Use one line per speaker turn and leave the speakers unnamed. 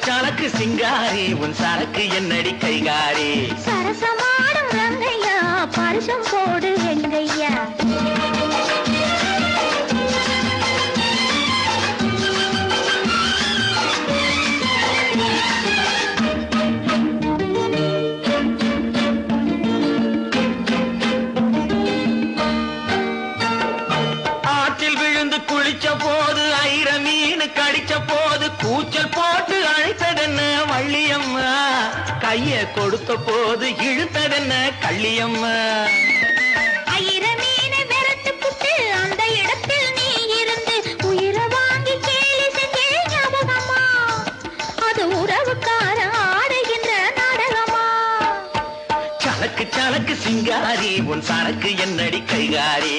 சலக்கு சிங்காரி உன் சரக்கு என்னடி கைகாரி?
சரசமாடும் ரங்கையா பரிசம் போடு எங்கையா
குளிச்ச போது ஐர மீன் கடிச்ச போது கூச்சல் போட்டு அழைத்ததென்ன வள்ளியம்மா? கைய கொடுத்த போது இழுத்ததென்ன கள்ளியம்மா? சலக்கு சலக்கு சிங்காரி உன் சரக்கு என்னடி கைகாரி?